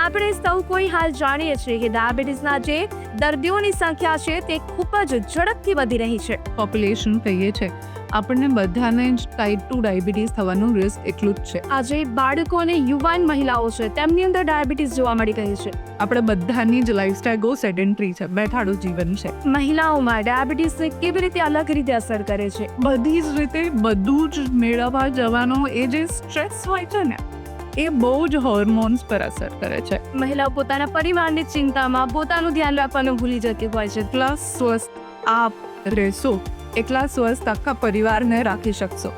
આપણે સૌ કોઈ હાલ જાણીએ છીએ કે ડાયાબિટીસના જે દર્દીઓની સંખ્યા છે તે ખૂબ જ ઝડપથી વધી રહી છે. પોપ્યુલેશન કહીએ છે. આપણને બધાને જ ટાઈપ ટુ ડાયાબિટીસ થવાનું રિસ્ક એટલું જ છે. આજે બાળકો અને યુવાન મહિલાઓ છે તેમની અંદર ડાયાબિટીસ જોવા મળી રહી છે. આપણે બધાની જ લાઈફસ્ટાઈલ બહુ સેડેન્ટરી છે બેઠાડું જીવન છે. મહિલાઓમાં ડાયાબિટીસ કેવી રીતે અલગ રીતે અસર કરે છે? બધી જ રીતે બધું જ મેળવવા જવાનો એ જે સ્ટ્રેસ હોય છે ને એ બહુ જ હોર્મોન્સ પર અસર કરે છે. મહિલાઓ પોતાના પરિવારની ચિંતામાં પોતાનું ધ્યાન રાખવાનું ભૂલી જતી હોય છે. પ્લસ સ્વસ્થ આપ રહેશો. એટલા સ્વસ્થ આખા પરિવારને રાખી શકશો.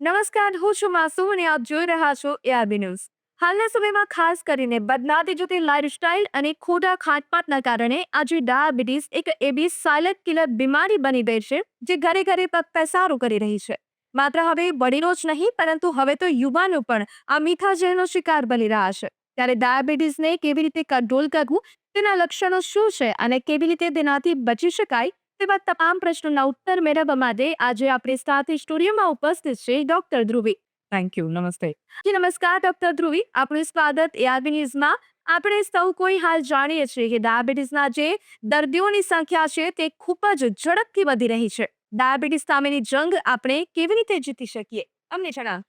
નમસ્કાર હું છું માસુ અને આપ જોઈ રહ્યા છો એઆરબી ન્યૂઝ હાલના સમયમાં ખાસ કરીને બદનાતી જતી લાઇફસ્ટાઇલ અને ખોટા ખાટપાટના કારણે આજે ડાયાબિટીસ એક એવી સાયલન્ટ કિલર બીમારી બની ગઈ છે, જે ઘરે ઘરે પગ પેસારો કરી રહી છે. માત્ર હવે વડીલો જ નહીં, પરંતુ હવે તો યુવાનો પણ આ મીઠા ઝેરનો શિકાર બની રહ્યા છે. ત્યારે ડાયાબિટીસને કેવી રીતે કંટ્રોલ કરવું, તેના લક્ષણો શું છે અને કેવી રીતે તેનાથી બચી શકાય, તેવા તમામ પ્રશ્નોના ઉત્તર મેળવવા માટે આજે આપણી સાથે સ્ટુડિયોમાં ઉપસ્થિત છે ડોક્ટર ધ્રુવી. થેન્ક યુ નમસ્તે નમસ્કાર ડોક્ટર ધ્રુવી. આપનું સ્વાગત એઆરબી ન્યૂઝમાં. આપણે સૌ કોઈ હાલ જાણીએ છીએ કે ડાયાબિટીસના જે દર્દીઓની સંખ્યા છે, તે ખૂબ જ ઝડપથી વધી રહી છે. ડાયાબિટીસ સામેની જંગ આપણે કેવી રીતે જીતી શકીએ? અમને જણાવ.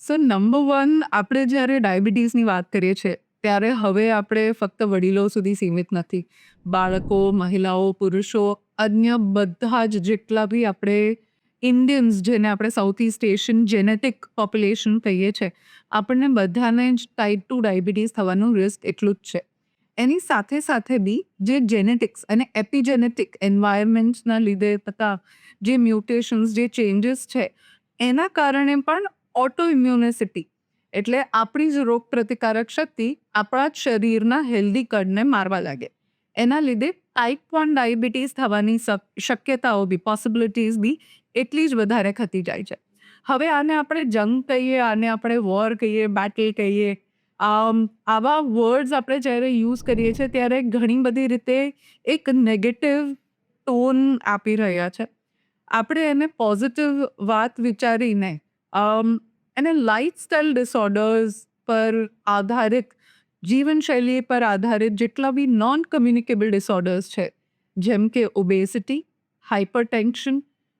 સો નંબર વન આપણે જ્યારે ડાયાબિટીસની વાત કરીએ છીએ, ત્યારે હવે આપણે ફક્ત વડીલો સુધી સીમિત નથી. બાળકો, મહિલાઓ, પુરુષો, અન્ય બધા જ જેટલા બી આપણે ઇન્ડિયન્સ જેને આપણે South East Asian genetic population કહીએ છીએ આપણને બધાને જ ટાઈપ ટુ ડાયાબિટીસ થવાનું રિસ્ક એટલું જ છે. એની સાથે સાથે બી જે જેનેટિક્સ અને એપિજેનેટિક એન્વાયરમેન્ટના લીધે થતા જે મ્યુટેશન્સ જે ચેન્જીસ છે, એના કારણે પણ ઓટો ઇમ્યુનિસિટી એટલે આપણી જ રોગ પ્રતિકારક શક્તિ આપણા જ શરીરના હેલ્ધી કડને મારવા લાગે. એના લીધે ટાઈપ વન ડાયાબિટીસ થવાની શક્યતાઓ બી પોસિબિલિટીઝ બી એટલી જ વધારે ખતી જાય છે. હવે આને આપણે જંગ કહીએ, આને આપણે વોર કહીએ બેટલ કહીએ આવા વર્ડ્સ આપણે જ્યારે યુઝ કરીએ છીએ ત્યારે ઘણી બધી રીતે એક નેગેટિવ ટોન આપી રહ્યા છે. આપણે એને પોઝિટિવ વાત વિચારીને એને લાઇફસ્ટાઇલ ડિસઓર્ડર્સ પર આધારિત, જીવનશૈલી પર આધારિત જેટલા બી નોન કમ્યુનિકેબલ ડિસઓર્ડર્સ છે, જેમ કે obesity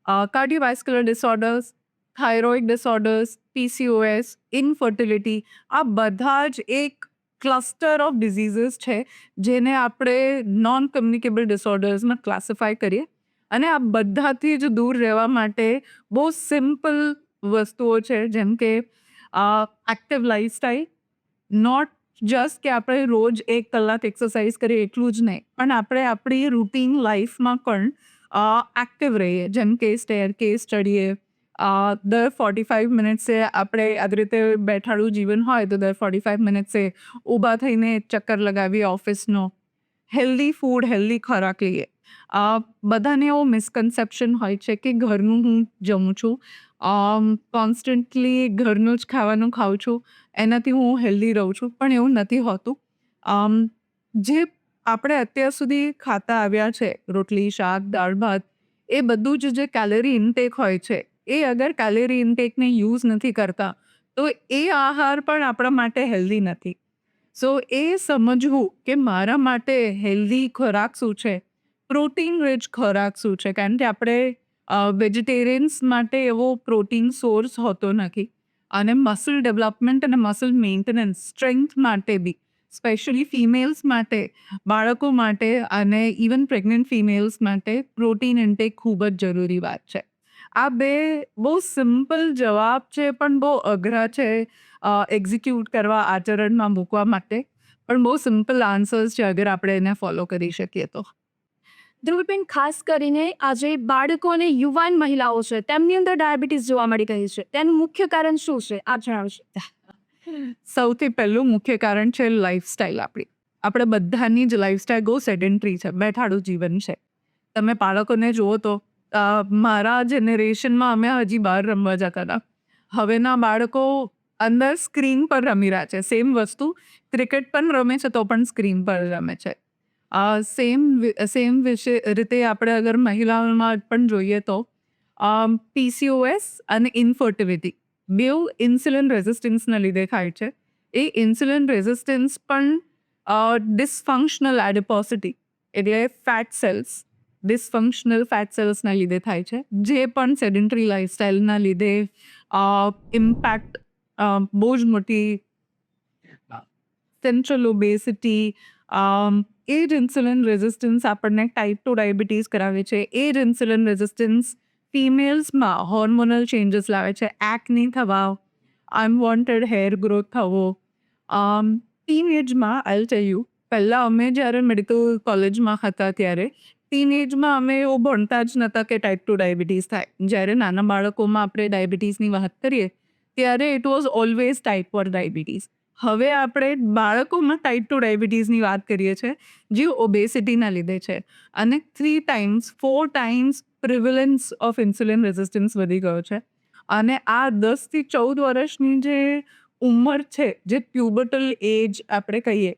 hypertension cardiovascular disorders thyroid disorders PCOS infertility આ બધા જ એક ક્લસ્ટર ઓફ ડિઝીઝીસ છે, જેને આપણે નોન કમ્યુનિકેબલ ડિસઓર્ડર્સમાં ક્લાસિફાય કરીએ. અને આ બધાથી જ દૂર રહેવા માટે બહુ સિમ્પલ વસ્તુઓ છે, જેમ કે એક્ટિવ લાઈફસ્ટાઈલ નોટ જસ્ટ કે આપણે રોજ એક કલાક એક્સરસાઇઝ કરીએ, એટલું જ નહીં. પણ આપણે આપણી રૂટીન લાઈફમાં પણ એક્ટિવ રહીએ જેમ કે સ્ટેર કેસ ચડીએ દર ફોર્ટી ફાઇવ મિનિટ્સે આપણે આવી રીતે બેઠાડું જીવન હોય તો દર ફોર્ટી ફાઇવ મિનિટ્સે ઊભા થઈને ચક્કર લગાવીએ ઓફિસનો હેલ્ધી ફૂડ હેલ્ધી ખોરાક લઈએ બધાને એવો મિસકન્સેપ્શન હોય છે કે ઘરનું હું જમું છું કોન્સ્ટન્ટલી ઘરનું જ ખાવાનું ખાઉં છું એનાથી હું હેલ્ધી રહું છું પણ એવું નથી હોતું જે આપણે અત્યાર સુધી ખાતા આવ્યા છે, રોટલી, શાક, દાળ, ભાત, એ બધું જ જે કેલેરી ઇન્ટેક હોય છે, એ અગર કેલેરી ઇન્ટેકને યુઝ નથી કરતા, તો એ આહાર પણ આપણા માટે હેલ્ધી નથી. સો એ સમજવું કે મારા માટે હેલ્ધી ખોરાક શું છે પ્રોટીન રિચ ખોરાક શું છે, કારણ કે આપણે વેજીટેરિયન્સ માટે એવો પ્રોટીન સોર્સ હોતો નથી, અને મસલ ડેવલપમેન્ટ અને મસલ મેન્ટેનન્સ સ્ટ્રેન્થ માટે બી. સ્પેશિયલી ફિમેલ્સ માટે બાળકો માટે અને ઇવન પ્રેગ્નન્ટ ફિમેલ્સ માટે પ્રોટીન ઇન્ટેક ખૂબ જ જરૂરી વાત છે. આ બે બહુ સિમ્પલ જવાબ છે પણ બહુ અઘરા છે એક્ઝિક્યુટ કરવા આચરણમાં મૂકવા માટે. પણ બહુ સિમ્પલ આન્સર્સ છે અગર આપણે એને ફોલો કરી શકીએ તો. ધ્રુવીબેન ખાસ કરીને આજે બાળકો અને યુવાન મહિલાઓ છે તેમની અંદર ડાયાબિટીસ જોવા મળી રહી છે. તેનું મુખ્ય કારણ શું છે? આપ જણાવશો. સૌથી પહેલું મુખ્ય કારણ છે લાઈફસ્ટાઈલ આપણી. આપણે બધાની જ લાઈફસ્ટાઈલ બહુ સેડેન્ટરી છે, બેઠાડું જીવન છે. તમે બાળકોને જુઓ તો મારા જનરેશનમાં અમે હજી બહાર રમવા જતા હતા. હવેના બાળકો અંદર સ્ક્રીન પર રમી રહ્યા છે. સેમ વસ્તુ ક્રિકેટ પણ રમે છે તો પણ સ્ક્રીન પર રમે છે. સેમ સેમ વિશે, રીતે આપણે અગર મહિલાઓમાં પણ જોઈએ તો પીસીઓએસ અને ઇન્ફર્ટિલિટી બેઉ ઇન્સ્યુલિન રેઝિસ્ટન્સના લીધે થાય છે. એ ઇન્સ્યુલિન રેઝિસ્ટન્સ પણ ડિસફંક્શનલ એડિપોસિટી, એટલે ફેટ સેલ્સ, ડિસફંક્શનલ ફેટ સેલ્સના લીધે થાય છે. જે પણ સેડેન્ટરી લાઇફસ્ટાઇલના લીધે ઇમ્પેક્ટ બહુ જ મોટી સેન્ટ્રલ ઓબેસિટી એ જ ઇન્સ્યુલિન રેઝિસ્ટન્સ આપણને ટાઈપ ટુ ડાયાબિટીસ કરાવે છે. એ જ ઇન્સ્યુલિન રેઝિસ્ટન્સ ફિમેલ્સમાં હોર્મોનલ ચેન્જીસ લાવે છે. એકની થવા અનવોન્ટેડ હેર ગ્રોથ થવો. ટીન એજમાં આઈ ટેલ યુ પહેલાં અમે જ્યારે મેડિકલ કોલેજમાં હતા ત્યારે ટીન એજમાં અમે એવું ભણતા જ નહોતા કે ટાઈપ ટુ ડાયાબિટીસ થાય. જ્યારે નાના બાળકોમાં આપણે ડાયાબિટીસની વાત કરીએ, ત્યારે it was always type one diabetes હવે આપણે બાળકોમાં ટાઈપ ટુ ડાયાબિટીસની વાત કરીએ છીએ, જે ઓબેસિટીના લીધે છે. અને three times four times prevalence of insulin resistance વધી ગયો છે. અને આ દસથી ચૌદ વર્ષની જે ઉંમર છે, જે પ્યુબર્ટલ એજ આપણે કહીએ,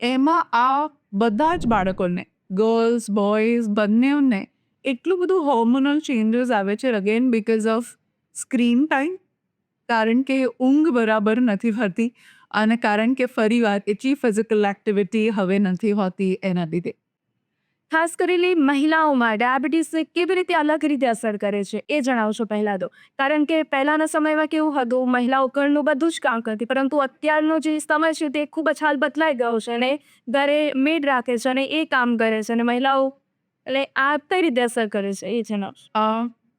એમાં આ બધા જ બાળકોને ગર્લ્સ બોયઝ બંનેઓને એટલું બધું હોર્મોનલ ચેન્જીસ આવે છે again because of screen time કારણ કે ઊંઘ બરાબર નથી હોતી અને કારણ કે ફરી વાર એટલી ફિઝિકલ એક્ટિવિટી હવે નથી હોતી એના લીધે. ખાસ કરીને મહિલાઓમાં ડાયાબિટીસ કેવી રીતે અલગ રીતે અસર કરે છે એ જણાવશો પહેલાં તો. કારણ કે પહેલાંના સમયમાં કેવું હતું, મહિલાઓ ઘરનું બધું જ કામ કરતી, પરંતુ અત્યારનો જે સમય છે તે ખૂબ જ હાલ બદલાઈ ગયો છે અને ઘરે મેડ રાખે છે અને એ કામ કરે છે અને મહિલાઓ એટલે આ કઈ રીતે અસર કરે છે એ જણાવશો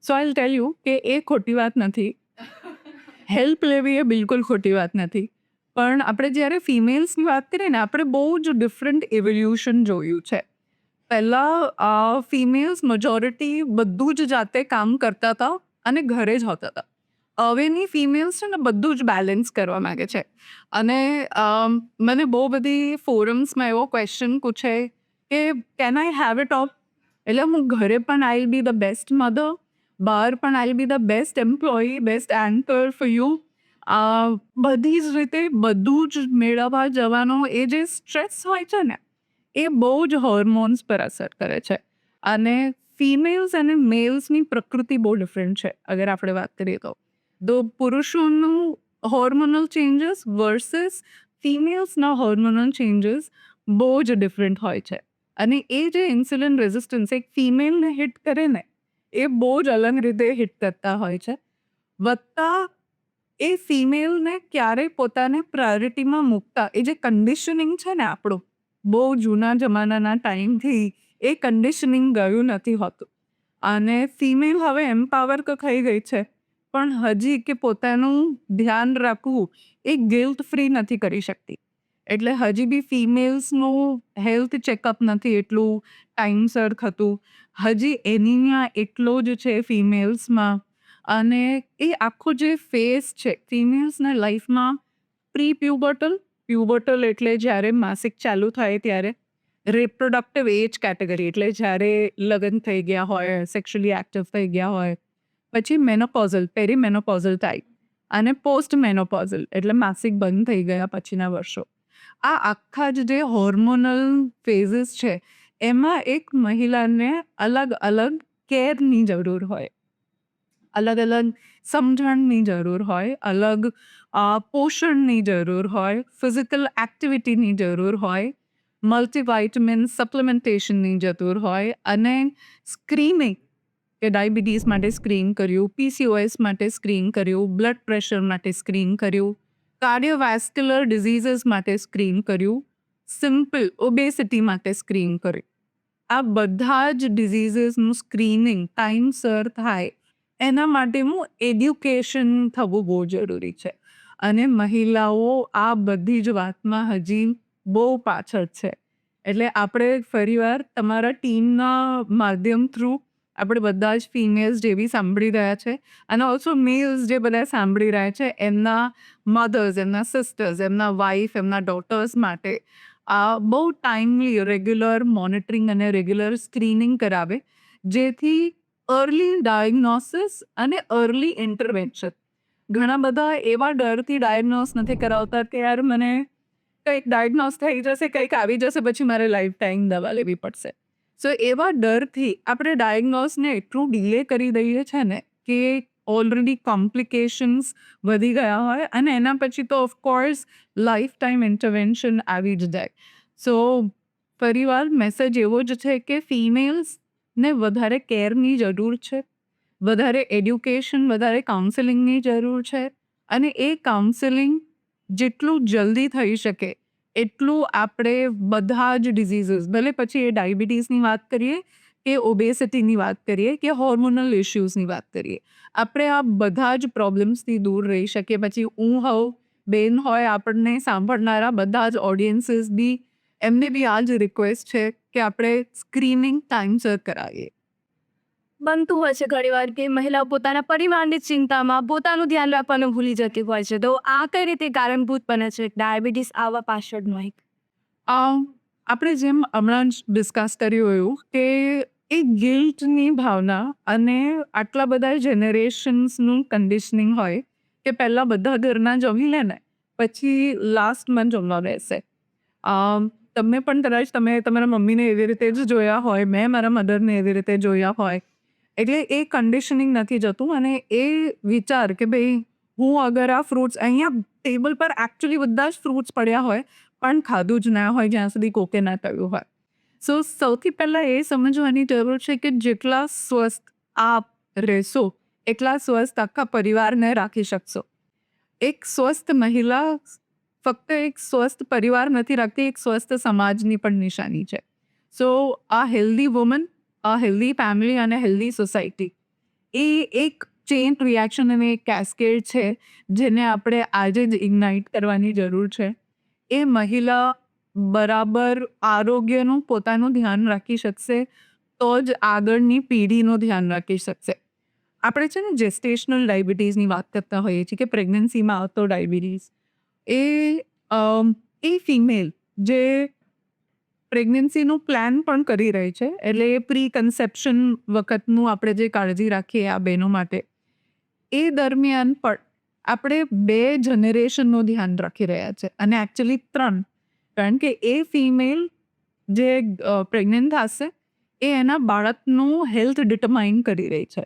સો આઈલ ટેલ યુ કે એ ખોટી વાત નથી. હેલ્પ લેવી એ બિલકુલ ખોટી વાત નથી. પણ આપણે જ્યારે ફિમેલ્સની વાત કરીએ ને, આપણે બહુ જ ડિફરન્ટ એવોલ્યુશન જોયું છે. પહેલાં ફિમેલ્સ મેજોરિટી બધું જ જાતે કામ કરતા હતા અને ઘરે જ હોતા હતા. હવેની ફિમેલ્સ છે ને, બધું જ બેલેન્સ કરવા માગે છે. અને મને બહુ બધી ફોરમ્સમાં એવો ક્વેશ્ચન પૂછે કે can I have it off એટલે હું ઘરે પણ I be the best mother બહાર પણ I be the best employee best anchor for you બધી જ રીતે બધું જ મેળવવા જવાનો એ જે સ્ટ્રેસ હોય છે ને એ બહુ જ હોર્મોન્સ પર અસર કરે છે. અને ફિમેલ્સ અને મેલ્સની પ્રકૃતિ બહુ ડિફરન્ટ છે, અગર આપણે વાત કરીએ તો. તો પુરુષોનું હોર્મોનલ ચેન્જીસ વર્સિસ ફિમેલ્સના હોર્મોનલ ચેન્જીસ બહુ જ ડિફરન્ટ હોય છે. અને એ જે ઇન્સ્યુલિન રેઝિસ્ટન્સ એક ફિમેલને હિટ કરે ને, એ બહુ જ અલગ રીતે હિટ કરતા હોય છે. વત્તા એ ફિમેલને ક્યારેય પોતાને પ્રાયોરિટીમાં મૂકતા, એ જે કન્ડિશનિંગ છે ને આપણું બહુ જૂના જમાનાના ટાઈમથી એ કન્ડિશનિંગ ગયું નથી હોતું. અને ફિમેલ હવે એમ્પાવર તો થઈ ગઈ છે, પણ હજી કે પોતાનું ધ્યાન રાખવું એ ગિલ્ટ ફ્રી નથી કરી શકતી. એટલે હજી બી ફિમેલ્સનું હેલ્થ ચેકઅપ નથી એટલું ટાઈમસર થતું. હજી એનિમિયા એટલો જ છે ફિમેલ્સમાં અને એ આખો જે ફેસ છે ફિમેલ્સના લાઈફમાં પ્રી પ્યુબર્ટલ પ્યુબર્ટલ એટલે જ્યારે માસિક ચાલુ થાય ત્યારે રિપ્રોડક્ટિવ એજ કેટેગરી એટલે જ્યારે લગ્ન થઈ ગયા હોય સેક્સ્યુઅલી એક્ટિવ થઈ ગયા હોય, પછી મેનોપોઝલ પેરી મેનોપોઝલ ટાઈપ અને પોસ્ટ મેનોપોઝલ એટલે માસિક બંધ થઈ ગયા પછીના વર્ષો. આ આખા જ જે હોર્મોનલ ફેઝિસ છે, એમાં એક મહિલાને અલગ અલગ કેરની જરૂર હોય. અલગ અલગ સમજણની જરૂર હોય, અલગ પોષણની જરૂર હોય, ફિઝિકલ એક્ટિવિટીની જરૂર હોય, મલ્ટીવાઇટમિન સપ્લિમેન્ટેશનની જરૂર હોય અને સ્ક્રીનિંગ કે ડાયાબિટીસ માટે સ્ક્રીન કર્યું, પીસીઓએસ માટે સ્ક્રીન કર્યું, બ્લડ પ્રેશર માટે સ્ક્રીન કર્યું, કાર્ડિયોવેસ્ક્યુલર ડિઝીઝીસ માટે સ્ક્રીન કર્યું, સિમ્પલ ઓબેસિટી માટે સ્ક્રીન કર્યું. આ બધા જ ડિઝીઝીસનું સ્ક્રીનિંગ ટાઈમસર થાય. એના માટેનું એડ્યુકેશન થવું બહુ જરૂરી છે. અને મહિલાઓ આ બધી જ વાતમાં હજી બહુ પાછળ છે. એટલે આપણે ફરીવાર તમારા ટીમના માધ્યમ થ્રુ આપણે બધા જ ફિમેલ્સ જે બી સાંભળી રહ્યા છે અને ઓલ્સો મેલ્સ જે બધા સાંભળી રહ્યા છે, એમના મધર્સ એમના સિસ્ટર્સ એમના વાઈફ એમના ડોટર્સ માટે આ બહુ ટાઈમલી રેગ્યુલર મોનિટરિંગ અને રેગ્યુલર સ્ક્રીનિંગ કરાવે. જેથી અર્લી ડાયગ્નોસિસ અને અર્લી ઇન્ટરવેન્શન ઘણા બધા એવા ડરથી ડાયગ્નોસ નથી કરાવતા કે યાર મને કંઈક ડાયગ્નોસ થઈ જશે, કંઈક આવી જશે, પછી મારે લાઈફ ટાઈમ દવા લેવી પડશે. સો એવા ડરથી આપણે ડાયગ્નોસને એટલું ડીલે કરી દઈએ છે ને કે ઓલરેડી કોમ્પ્લિકેશન્સ વધી ગયા હોય અને એના પછી તો ઓફકોર્સ લાઈફ ટાઈમ ઇન્ટરવેન્શન આવી જ જાય. સો ફરીવાર મેસેજ એવો જ છે કે ફિમેલ્સને વધારે કેરની જરૂર છે. વધારે એડ્યુકેશન, વધારે કાઉન્સેલિંગની જરૂર છે. અને એ કાઉન્સેલિંગ જેટલું જલ્દી થઈ શકે, એટલું આપણે બધા જ ડિઝીઝીસ, ભલે પછી એ ડાયાબિટીસની વાત કરીએ કે ઓબેસિટીની વાત કરીએ કે હોર્મોનલ ઇશ્યુઝની વાત કરીએ, આપણે આ બધા જ પ્રોબ્લેમ્સથી દૂર રહી શકીએ. પછી હું હોઉં, બેન હોય આપણને સાંભળનારા બધા જ ઓડિયન્સીસ બી એમને બી આ જ રિક્વેસ્ટ છે કે આપણે સ્ક્રીનિંગ ટાઈમસર કરાવીએ. બનતું હોય છે ઘણીવાર કે મહિલાઓ પોતાના પરિવારની ચિંતામાં પોતાનું ધ્યાન રાખવાનું ભૂલી જતી હોય છે. તો આ કઈ રીતે કારણભૂત બને છે? ડાયાબિટીસ આવવા પાછળનો એક આપણે જેમ હમણાં જ ડિસ્કસ કર્યું એવું કે એ ગિલ્ટની ભાવના અને આટલા બધા જનરેશન્સનું કન્ડિશનિંગ હોય કે પહેલાં બધા ઘરના જમી લે ને પછી લાસ્ટમાં જમવા બેસે તમે પણ કદાચ તમે તમારા મમ્મીને એવી રીતે જ જોયા હોય, મેં મારા મધરને એવી રીતે જોયા હોય. એટલે એ કન્ડિશનિંગ નથી જતું અને એ વિચાર કે ભાઈ હું અગર આ ફ્રૂટ્સ અહીંયા ટેબલ પર એકચ્યુઅલી બધા જ ફ્રૂટ્સ પડ્યા હોય, પણ ખાધું જ ના હોય જ્યાં સુધી કોકે ના કહ્યું હોય. સો સૌથી પહેલાં એ સમજવાની જરૂર છે કે જેટલા સ્વસ્થ આપ રહેશો, એટલા સ્વસ્થ આખા પરિવારને રાખી શકશો. એક સ્વસ્થ મહિલા ફક્ત એક સ્વસ્થ પરિવાર નથી રાખતી, એક સ્વસ્થ સમાજની પણ નિશાની છે. સો આ હેલ્ધી વુમન આ હેલ્ધી ફેમિલી અને હેલ્ધી સોસાયટી એ એક ચેઇન રિએક્શન અને એક કેસ્કેડ છે જેને આપણે આજે જ ઇગ્નાઇટ કરવાની જરૂર છે. એ મહિલા બરાબર આરોગ્યનું પોતાનું ધ્યાન રાખી શકશે, તો જ આગળની પેઢીનું ધ્યાન રાખી શકશે. આપણે છે ને જેસ્ટેશનલ ડાયાબિટીસની વાત કરતા હોઈએ છીએ કે પ્રેગ્નન્સીમાં આવતો ડાયાબિટીસ એ એ ફિમેલ જે પ્રેગ્નન્સીનું પ્લાન પણ કરી રહી છે, એટલે એ પ્રી કન્સેપ્શન વખતનું આપણે જે કાળજી રાખીએ આ બહેનો માટે, એ દરમિયાન પણ આપણે બે જનરેશનનું ધ્યાન રાખી રહ્યા છે. અને એકચ્યુઅલી ત્રણ, કારણ કે એ ફિમેલ જે પ્રેગ્નન્ટ થશે, એ એના બાળકનું હેલ્થ ડિટરમાઇન કરી રહી છે.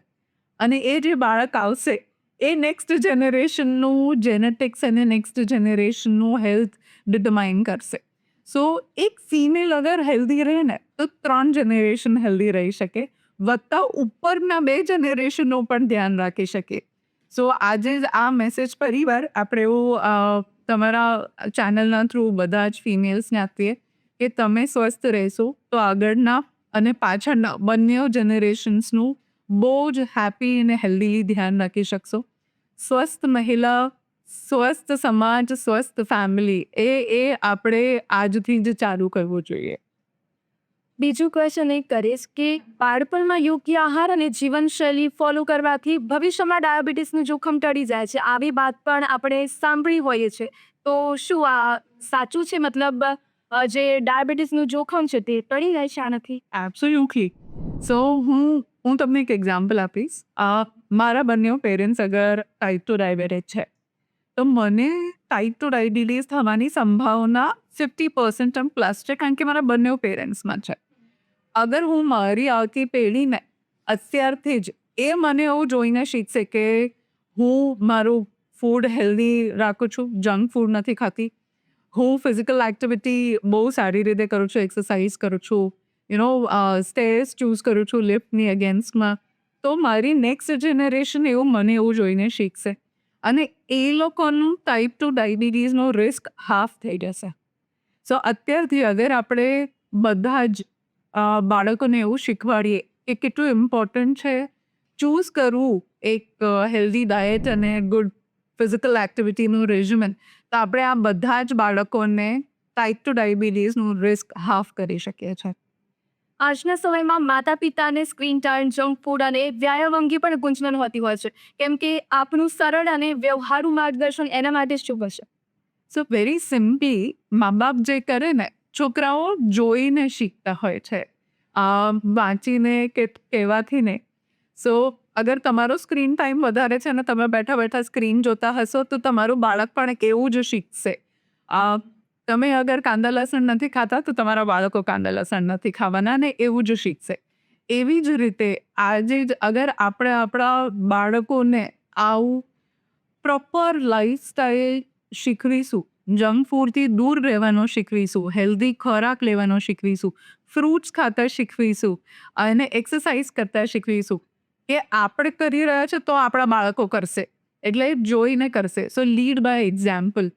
અને એ જે બાળક આવશે એ નેક્સ્ટ જનરેશનનું જેનેટિક્સ અને નેક્સ્ટ જનરેશનનું હેલ્થ ડિટરમાઇન કરશે. સો એક ફિમેલ અગર હેલ્ધી રહે ને, તો ત્રણ જનરેશન હેલ્ધી રહી શકે. વત્તા ઉપરના બે જનરેશનનું પણ ધ્યાન રાખી શકે સો આજે જ આ મેસેજ પરિવાર આપણે એવું તમારા ચેનલના થ્રુ બધા જ ફિમેલ્સને આપીએ કે તમે સ્વસ્થ રહેશો તો આગળના અને પાછળના બંને જનરેશન્સનું બહુ જ હેપી અને હેલ્ધી ધ્યાન રાખી શકશો. સ્વસ્થ મહિલા સ્વસ્થ સમાજ સ્વસ્થ ફેમિલી એ એ આપણે આજથી જ ચાલુ કરવું જોઈએ. બીજું ક્વેશ્ચન એ કરીશ કે બાળપણમાં યોગ્ય આહાર અને જીવનશૈલી ફોલો કરવાથી ભવિષ્યમાં ડાયાબિટીસનું જોખમ ટળી જાય છે. આવી વાત પણ આપણે સાંભળી હોઈએ છીએ. તો શું આ સાચું છે? મતલબ જે ડાયાબિટીસનું જોખમ છે તે ટળી જાય છે આનાથી? એબ્સોલ્યુટલી સો હું હું તમને એક એક્ઝામ્પલ આપીશ. મારા બંને પેરેન્ટ્સ અગર ટાઈપ ટુ ડાયાબિટીસ છે, તો મને ટાઈપ ટુ ડાયાબિટીસ થવાની સંભાવના ફિફ્ટી પર્સન્ટ પ્લસ છે, કારણ કે મારા બંને પેરેન્ટ્સમાં છે. અગર હું મારી આવતી પેઢીને અત્યારથી જ એ મને એવું જોઈને શીખશે કે હું મારું ફૂડ હેલ્ધી રાખું છું જંક ફૂડ નથી ખાતી. હું ફિઝિકલ એક્ટિવિટી બહુ સારી રીતે કરું છું એક્સરસાઇઝ કરું છું. યુ નો સ્ટેર્સ ચૂઝ કરું છું લિફ્ટની અગેન્સ્ટમાં તો મારી નેક્સ્ટ જનરેશન એવું મને એવું જોઈને શીખશે અને એ લોકોનું ટાઈપ ટુ ડાયાબિટીસનો રિસ્ક હાફ થઈ જશે સો અત્યારથી અગર આપણે બધા જ બાળકોને એવું શીખવાડીએ કે કેટલું ઇમ્પોર્ટન્ટ છે ચૂઝ કરવું એક હેલ્ધી ડાયટ અને ગુડ ફિઝિકલ એક્ટિવિટીનું રેજિમેન તો આપણે આ બધા જ બાળકોને ટાઈપ ટુ ડાયાબિટીસનું રિસ્ક હાફ કરી શકીએ છીએ આજના સમયમાં માતા પિતાને સ્ક્રીન ટાઈમ, જંક ફૂડ અને વ્યાયામ અંગે પણ ગુંજન હોતી હોય છે. કેમ કે આપનું સરળ અને વ્યવહારુ માર્ગદર્શન એના માટે શું હશે સો વેરી સિમ્પલી મા બાપ જે કરે ને, છોકરાઓ જોઈને શીખતા હોય છે. આ વાંચીને કે કહેવાથી ને સો અગર તમારો સ્ક્રીન ટાઈમ વધારે છે અને તમે બેઠા બેઠા સ્ક્રીન જોતા હશો, તો તમારું બાળક પણ એવું જ શીખશે. આ તમે અગર કાંદા લસણ નથી ખાતા, તો તમારા બાળકો કાંદા લસણ નથી ખાવાના ને એવું જ શીખશે. એવી જ રીતે આજે જ અગર આપણે આપણા બાળકોને આવું પ્રોપર લાઈફસ્ટાઈલ શીખવીશું જંક ફૂડથી દૂર રહેવાનું શીખવીશું હેલ્ધી ખોરાક લેવાનો શીખવીશું ફ્રૂટ્સ ખાતા શીખવીશું અને એક્સરસાઇઝ કરતા શીખવીશું કે આપણે કરી રહ્યા છે તો આપણા બાળકો કરશે. એટલે જોઈને કરશે. સો લીડ બાય એક્ઝામ્પલ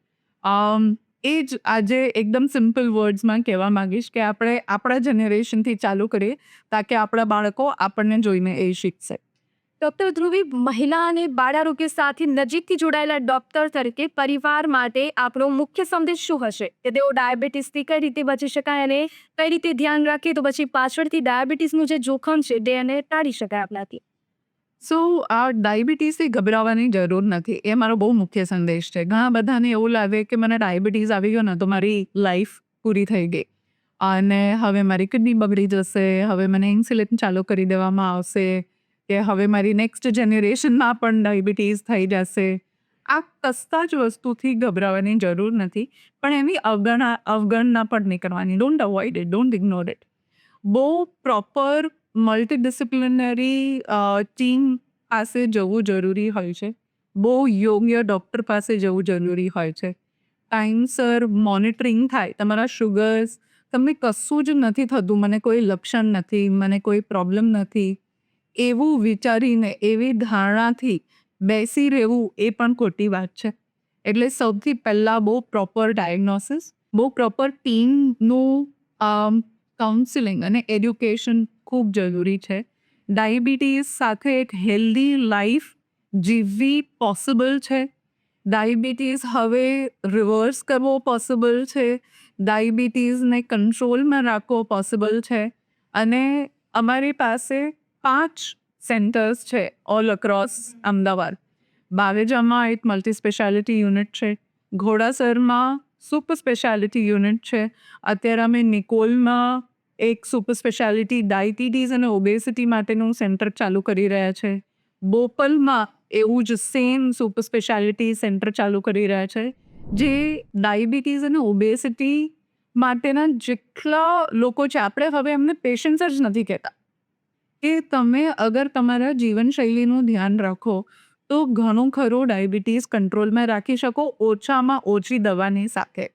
એ જ આજે એકદમ સિમ્પલ વર્ડ્સમાં કહેવા માંગીશ કે આપણે આપણા જનરેશનથી ચાલુ કરીએ તાકે આપણા બાળકો આપણને જોઈને એ શીખશે. ડોક્ટર ધ્રુવી, મહિલા અને બાળ આરોગ્ય સાથે નજીકથી જોડાયેલા ડોક્ટર તરીકે પરિવાર માટે આપણો મુખ્ય સંદેશ શું હશે? કે તેઓ ડાયાબિટીસથી કઈ રીતે બચી શકાય અને કઈ રીતે ધ્યાન રાખે તો પછી પાછળથી ડાયાબિટીસનું જે જોખમ છે, તે એને ટાળી શકાય આપણાથી. સો આ ડાયાબિટીસથી ગભરાવાની જરૂર નથી. એ મારો બહુ મુખ્ય સંદેશ છે. ઘણા બધાને એવું લાગે કે મને ડાયાબિટીસ આવી ગયો ને, તો મારી લાઈફ પૂરી થઈ ગઈ. અને હવે મારી કિડની બગડી જશે, હવે મને ઇન્સ્યુલિન ચાલુ કરી દેવામાં આવશે, કે હવે મારી નેક્સ્ટ જનરેશનમાં પણ ડાયાબિટીસ થઈ જશે. આ કસતા જ વસ્તુથી ગભરાવાની જરૂર નથી, પણ એની અવગણા, અવગણના પણ નહીં કરવાની don't avoid it don't ignore it બહુ પ્રોપર મલ્ટીડિસિપ્લિનરી ટીમ પાસે જવું જરૂરી હોય છે. બહુ યોગ્ય ડૉક્ટર પાસે જવું જરૂરી હોય છે. ટાઈમસર મોનિટરિંગ થાય. તમારા શુગર્સ તમને કશું જ નથી થતું. મને કોઈ લક્ષણ નથી, મને કોઈ પ્રોબ્લેમ નથી. એવું વિચારીને, એવી ધારણાથી બેસી રહેવું એ પણ ખોટી વાત છે. એટલે સૌથી પહેલાં બહુ પ્રોપર ડાયગ્નોસિસ બહુ પ્રોપર ટીમનું કાઉન્સિલિંગ અને એડ્યુકેશન ખૂબ જરૂરી છે. ડાયાબિટીસ સાથે એક હેલ્ધી લાઈફ જીવવી પોસિબલ છે. ડાયાબિટીસ હવે રિવર્સ કરવો પોસિબલ છે. ડાયાબિટીસને કંટ્રોલમાં રાખવો પોસિબલ છે. અને અમારી પાસે પાંચ સેન્ટર્સ છે ઓલ અક્રોસ અમદાવાદ. બાવેજામાં એક મલ્ટી સ્પેશિયાલિટી યુનિટ છે. ઘોડાસરમાં સુપર સ્પેશિયાલિટી યુનિટ છે. અત્યારે અમે નિકોલમાં એક સુપર સ્પેશિયાલિટી ડાયબિટીઝ અને ઓબેસિટી માટેનું સેન્ટર ચાલુ કરી રહ્યા છે. બોપલમાં એવું જ સેમ સુપર સ્પેશિયાલિટી સેન્ટર ચાલુ કરી રહ્યા છે, જે ડાયાબિટીઝ અને ઓબેસિટી માટેના જેટલા લોકો છે, આપણે હવે એમને પેશન્સ જ નથી કહેતા. કે તમે અગર તમારા જીવનશૈલીનું ધ્યાન રાખો, તો ઘણું ખરું ડાયાબિટીસ કંટ્રોલમાં રાખી શકો, ઓછામાં ઓછી દવાની સાથે.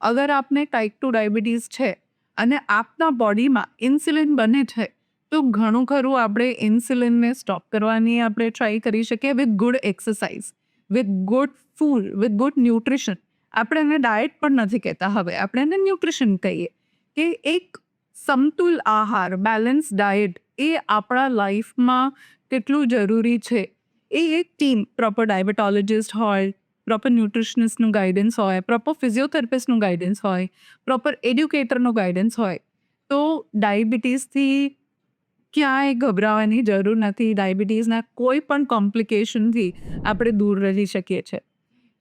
અગર આપને ટાઈપ ટુ ડાયાબિટીસ છે અને આપના બોડીમાં ઇન્સ્યુલિન બને છે, તો ઘણું ખરું આપણે ઇન્સ્યુલિનને સ્ટોપ કરવાની આપણે ટ્રાય કરી શકીએ with good exercise with good food with good nutrition આપણે એને ડાયટ પણ નથી કહેતા હવે, આપણે એને ન્યુટ્રિશન કહીએ કે એક સમતુલ આહાર બેલેન્સ ડાયટ એ આપણા લાઈફમાં કેટલું જરૂરી છે. એ એક ટીમ પ્રોપર ડાયબેટોલોજિસ્ટ હોય પ્રોપર ન્યુટ્રિશનિસ્ટનું ગાઈડન્સ હોય પ્રોપર ફિઝિયોથેરાપિસ્ટનું ગાઈડન્સ હોય પ્રોપર એડ્યુકેટરનું ગાઈડન્સ હોય, તો ડાયાબિટીસથી ક્યાંય ગભરાવાની જરૂર નથી. ડાયાબિટીસના કોઈ પણ કોમ્પ્લિકેશનથી આપણે દૂર રહી શકીએ છીએ.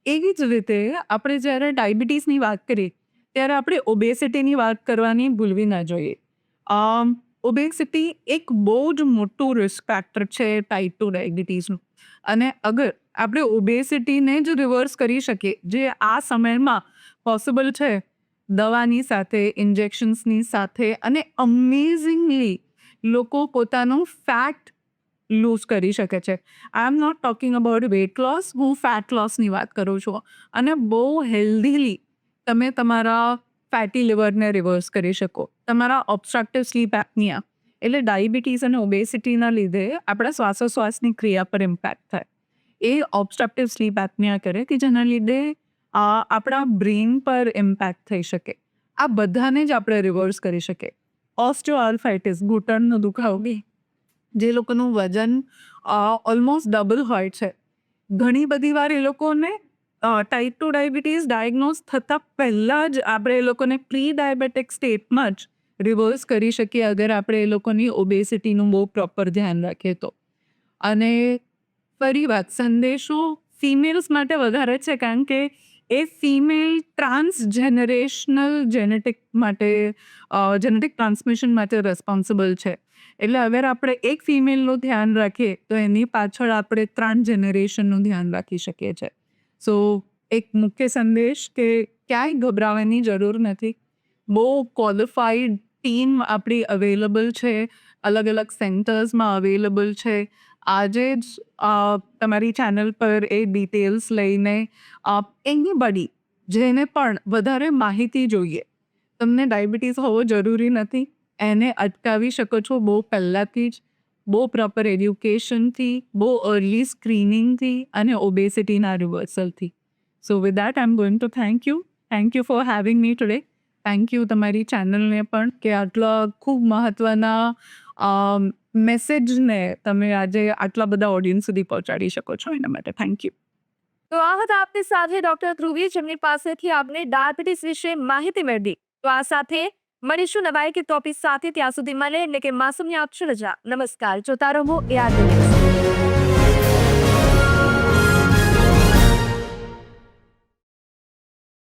એવી જ રીતે આપણે જ્યારે ડાયાબિટીસની વાત કરીએ, ત્યારે આપણે ઓબેસિટીની વાત કરવાની ભૂલવી ના જોઈએ. ઓબેસિટી એક બહુ જ મોટું રિસ્ક ફેક્ટર છે ટાઈપ ટુ ડાયાબિટીસનું અને અગર આપણે ઓબેસિટીને જ રિવર્સ કરી શકીએ, જે આ સમયમાં પોસિબલ છે, દવાની સાથે ઇન્જેક્શન્સની સાથે અને અમેઝિંગલી લોકો પોતાનું ફેટ લૂઝ કરી શકે છે. I am not talking about weight loss હું ફેટ લોસની વાત કરું છું. અને બહુ હેલ્ધીલી તમે તમારા ફેટી લિવરને રિવર્સ કરી શકો. તમારા ઓબ્સ્ટ્રક્ટિવ સ્લીપ એપનિયા એટલે ડાયાબિટીસ અને ઓબેસિટીના લીધે આપણા શ્વાસોશ્વાસની ક્રિયા પર ઇમ્પેક્ટ થાય. એ ઓબ્સ્ટ્રક્ટિવ સ્લીપ એપનિયા કરે કે જેના લીધે આપણા બ્રેઇન પર ઇમ્પેક્ટ થઈ શકે. આ બધાને જ આપણે રિવર્સ કરી શકીએ ઓસ્ટિયોઆર્થરાઇટિસ ઘૂંટણનો દુખાવો. બી જે લોકોનું વજન ઓલમોસ્ટ ડબલ હોય છે. ઘણી બધી વાર એ લોકોને ટાઈપ ટુ ડાયાબિટીસ ડાયગ્નોઝ થતાં પહેલાં જ આપણે એ લોકોને પ્રી ડાયાબેટિક સ્ટેટમાં જ રિવર્સ કરી શકીએ અગર આપણે એ લોકોની ઓબેસિટીનું બહુ પ્રોપર ધ્યાન રાખીએ તો. અને ફરી વાત, સંદેશો ફિમેલ્સ માટે વધારે છે કારણ કે એ ફિમેલ ટ્રાન્સ જેનરેશનલ જેનેટિક માટે જેનેટિક ટ્રાન્સમિશન માટે રેસ્પોન્સિબલ છે. એટલે અગર આપણે એક ફિમેલનું ધ્યાન રાખીએ તો એની પાછળ આપણે ત્રણ જનરેશનનું ધ્યાન રાખી શકીએ છીએ સો એક મુખ્ય સંદેશ કે ક્યાંય ગભરાવાની જરૂર નથી બહુ ક્વોલિફાઈડ ટીમ આપણી અવેલેબલ છે અલગ અલગ સેન્ટર્સમાં અવેલેબલ છે આજે જ તમારી ચેનલ પર એ ડિટેલ્સ લઈને એનીબડી જેને પણ વધારે માહિતી જોઈએ તમને ડાયાબિટીસ હોવો જરૂરી નથી એને અટકાવી શકો છો બહુ પહેલાંથી જ બહુ પ્રોપર એડ્યુકેશનથી બહુ અર્લી સ્ક્રીનિંગથી અને ઓબેસિટીના રિવર્સલથી so with that I am going to thank you thank you for having me today thank you તમારી ચેનલને પણ કે આટલા ખૂબ મહત્ત્વના મેસેજને તમે આજે આટલા બધા ઓડિયન્સ સુધી પહોંચાડી શકો છો એના માટે. થેન્ક યુ તો આ હતા આપની સાથે ડોક્ટર ધ્રુવી, જેમની પાસેથી આપને ડાયાબિટીસ વિશે માહિતી મેળવી. તો આ સાથે મળીશું નવા એક ટોપિક સાથે ત્યાં સુધી મને એટલે કે માસુમની આપશો રજા નમસ્કાર જોતા રહો આ